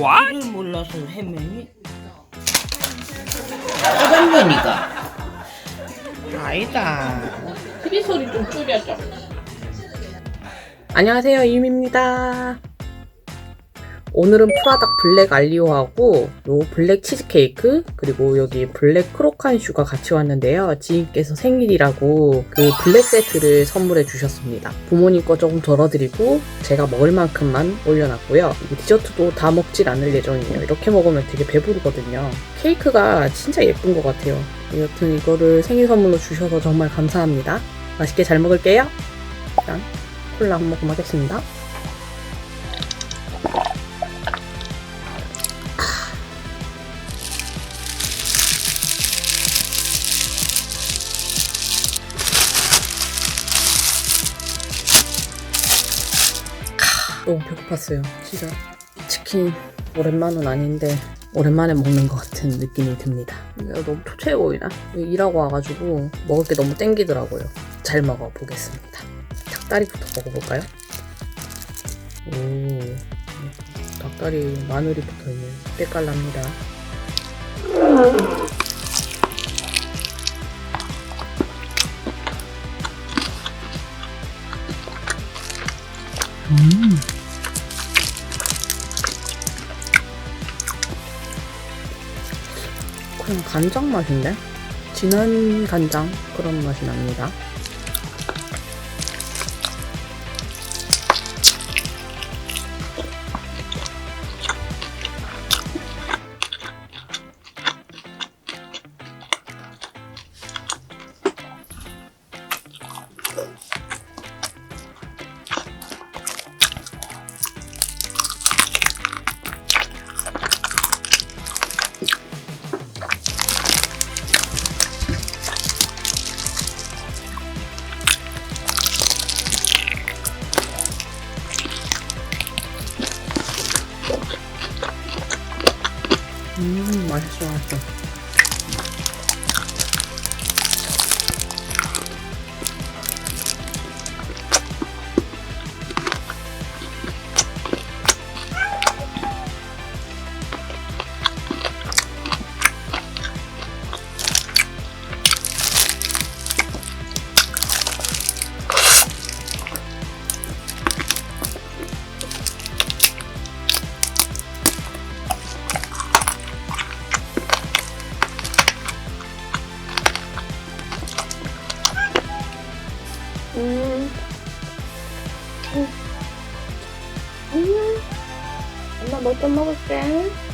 What? 이를 몰라서 해면이 짜장면이가 아니다 TV 소리 좀 줄여줘. 안녕하세요 이유미입니다 오늘은 프라닭 블랙 알리오하고 요 블랙 치즈케이크 그리고 여기 블랙 크로칸슈가 같이 왔는데요. 지인께서 생일이라고 그 블랙 세트를 선물해 주셨습니다. 부모님 거 조금 덜어드리고 제가 먹을 만큼만 올려놨고요. 이 디저트도 다 먹질 않을 예정이에요. 이렇게 먹으면 되게 배부르거든요. 케이크가 진짜 예쁜 것 같아요. 여튼 이거를 생일 선물로 주셔서 정말 감사합니다. 맛있게 잘 먹을게요. 짠. 콜라 한 모금 하겠습니다. 배고팠어요. 진짜 치킨 오랜만은 아닌데 오랜만에 먹는 것 같은 느낌이 듭니다. 너무 초췌해 보이나? 일하고 와가지고 먹을 게 너무 땡기더라고요. 잘 먹어보겠습니다. 닭다리부터 먹어볼까요? 오, 닭다리 마늘이 붙어있네. 때깔납니다. 음. 그냥 간장 맛인데? 진한 간장 그런 맛이 납니다. 음, 음. 음. 엄마 뭐 좀 먹을게.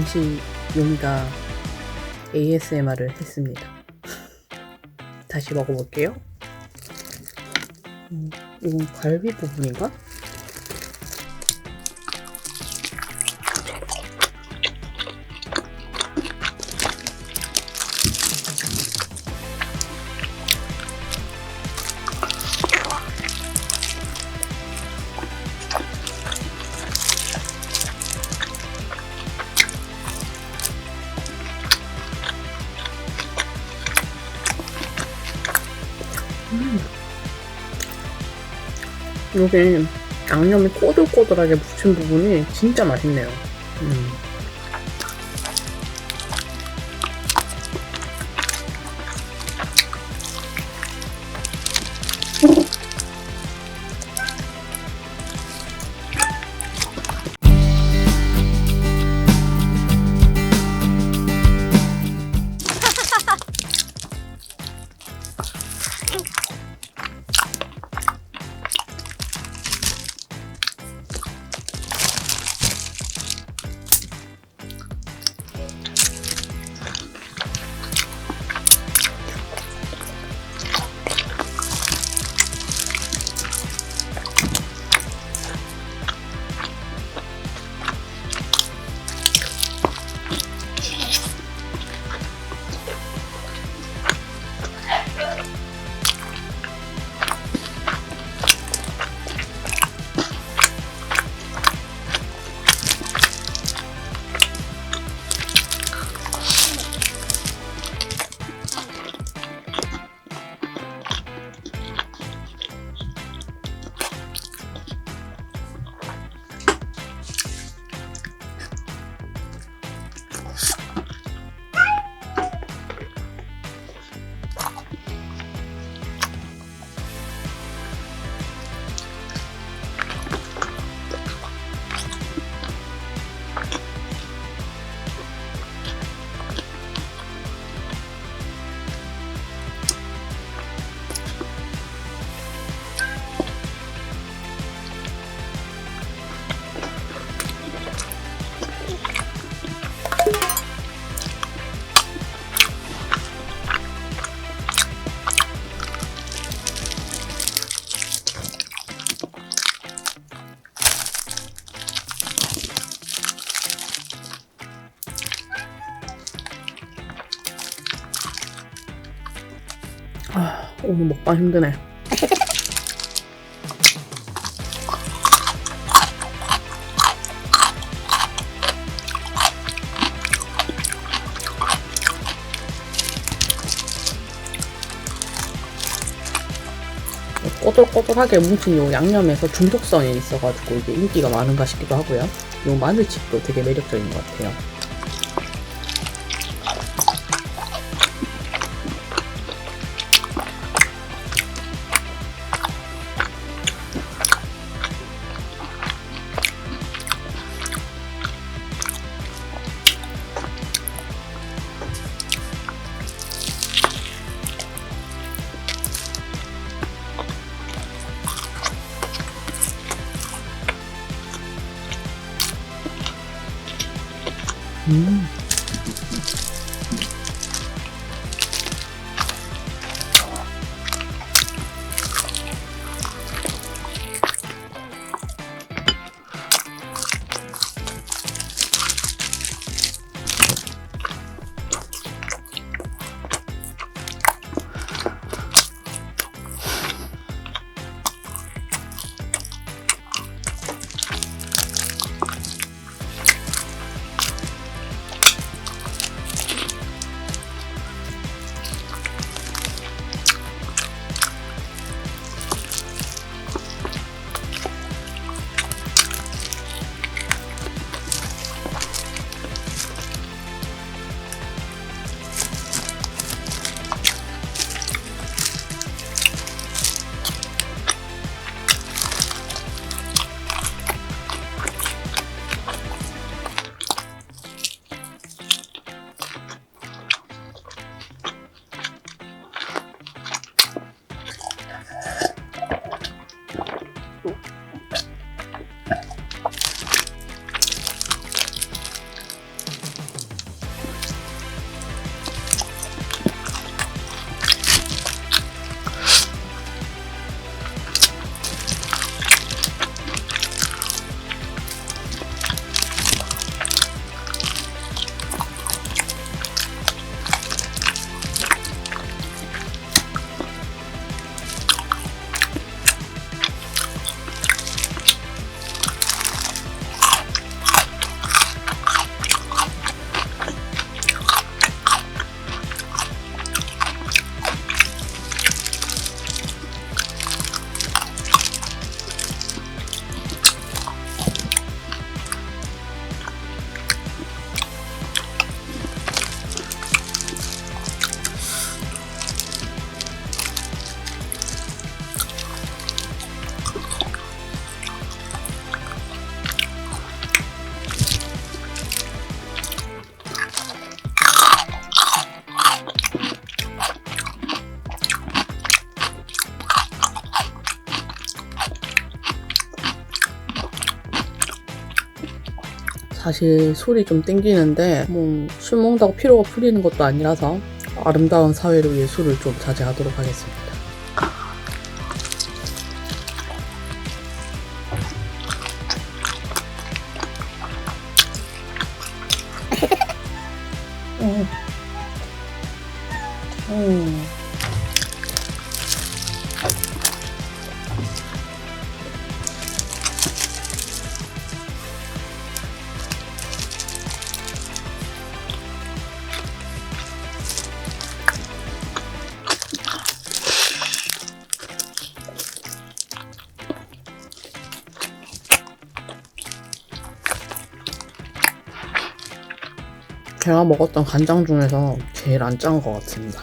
잠시 요미가 ASMR을 했습니다. 다시 먹어볼게요. 음, 이건 갈비 부분인가? 여기 양념이 꼬들꼬들하게 붙인 부분이 진짜 맛있네요. 음. 오늘 먹방 힘드네. 꼬들꼬들하게 뭉친 요 양념에서 중독성이 있어가지고 이게 인기가 많은가 싶기도 하고요. 요 마늘칩도 되게 매력적인 것 같아요. 사실 술이 좀 땡기는데 뭐 술 먹는다고 피로가 풀리는 것도 아니라서 아름다운 사회를 위해 술을 좀 자제하도록 하겠습니다. 음. 음. 제가 먹었던 간장 중에서 제일 안 짠 것 같습니다.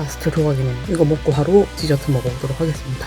라스트 조각이네요. 이거 먹고 바로 디저트 먹어보도록 하겠습니다.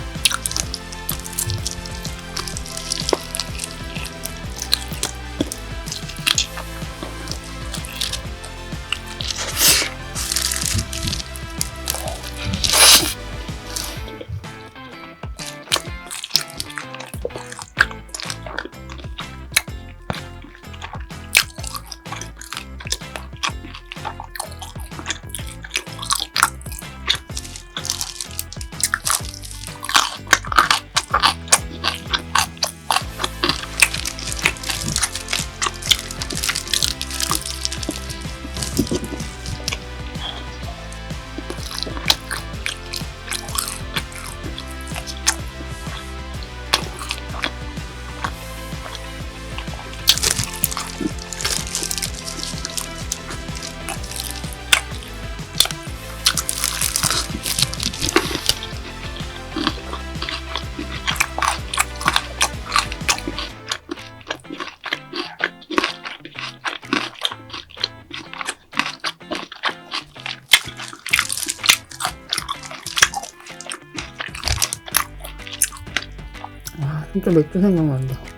진짜 맥주 생각난다.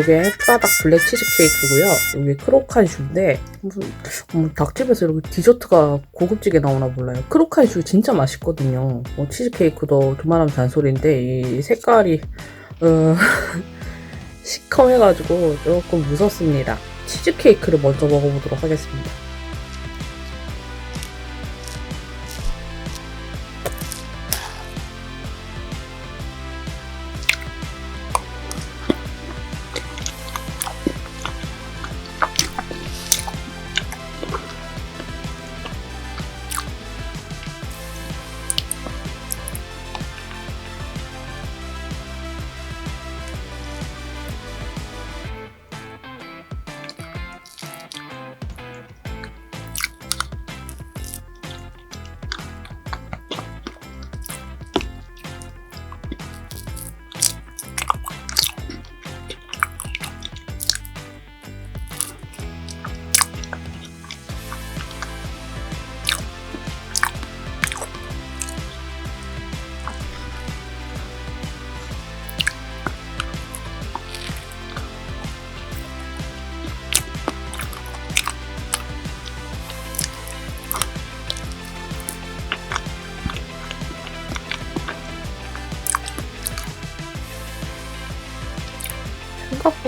요게 프라닭 블랙 치즈 케이크고요. 요게 크로칸 슈인데 무슨 뭐 닭집에서 이렇게 디저트가 고급지게 나오나 몰라요. 크로칸 슈 진짜 맛있거든요. 뭐 치즈 케이크도 두말하면 잔소리인데 이 색깔이 어, 시커매가지고 조금 무섭습니다. 치즈 케이크를 먼저 먹어보도록 하겠습니다.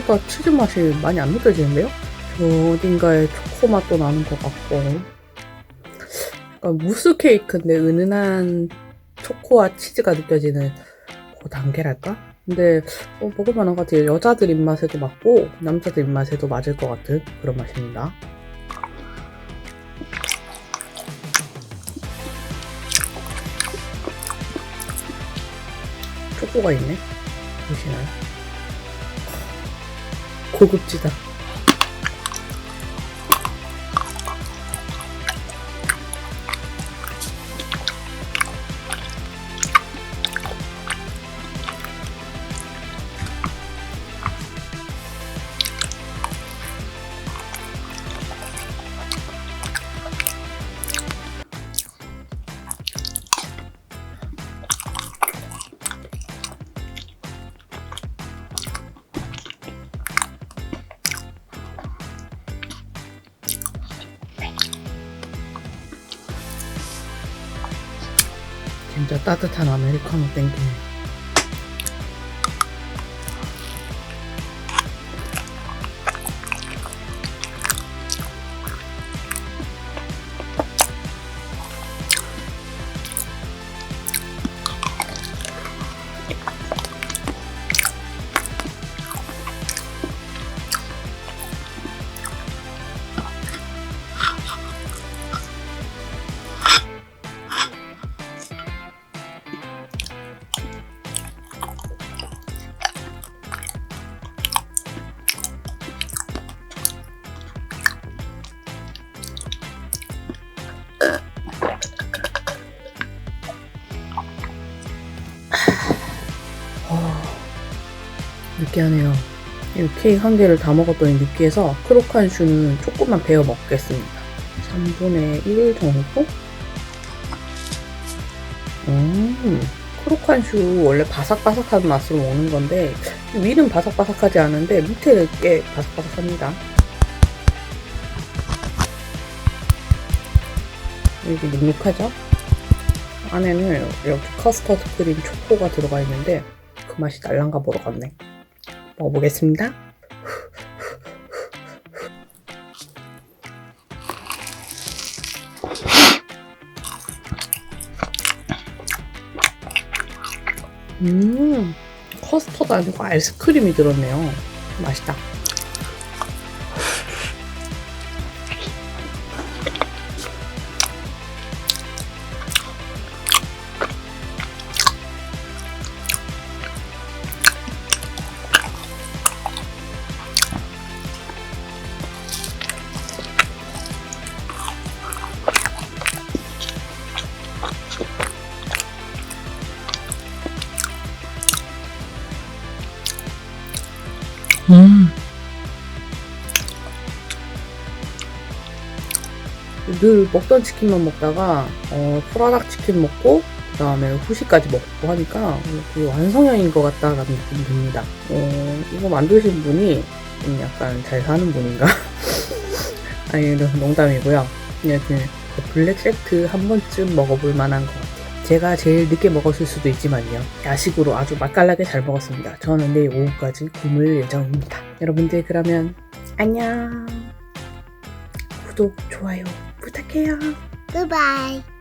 생각보다 치즈 맛이 많이 안 느껴지는데요? 어딘가에 초코 맛도 나는 것 같고. 약간 무스 케이크인데 은은한 초코와 치즈가 느껴지는 그 단계랄까? 근데 어, 먹을만한 것 같아요. 여자들 입맛에도 맞고 남자들 입맛에도 맞을 것 같은 그런 맛입니다. 초코가 있네. 보시나요? 고급지다. 진짜 따뜻한 아메리카노 땡기네. 느끼하네요. 이 케이크 한 개를 다 먹었더니 느끼해서 크로칸 슈는 조금만 베어 먹겠습니다. 3분의 1 정도? 음, 크로칸 슈 원래 바삭바삭한 맛으로 먹는 건데 위는 바삭바삭하지 않은데 밑에는 꽤 바삭바삭합니다. 이게 눅눅하죠? 안에는 이렇게 커스터드 크림 초코가 들어가 있는데 그 맛이 날랑가 보러 갔네. 먹어보겠습니다. 음, 커스터드 아니고 아이스크림이 들었네요. 맛있다. 늘 먹던 치킨만 먹다가 어, 프라닭 치킨 먹고 그 다음에 후식까지 먹고 하니까 되게 완성형인 것 같다라는 느낌이 듭니다. 어, 이거 만드신 분이 좀 약간 잘 사는 분인가? 아니 농담이고요. 여튼 그 블랙 세트 한 번쯤 먹어볼 만한 것 같아요. 제가 제일 늦게 먹었을 수도 있지만요. 야식으로 아주 맛깔나게 잘 먹었습니다. 저는 내일 오후까지 굶을 예정입니다. 여러분들 그러면 안녕. 구독, 좋아요 부탁해요. Goodbye.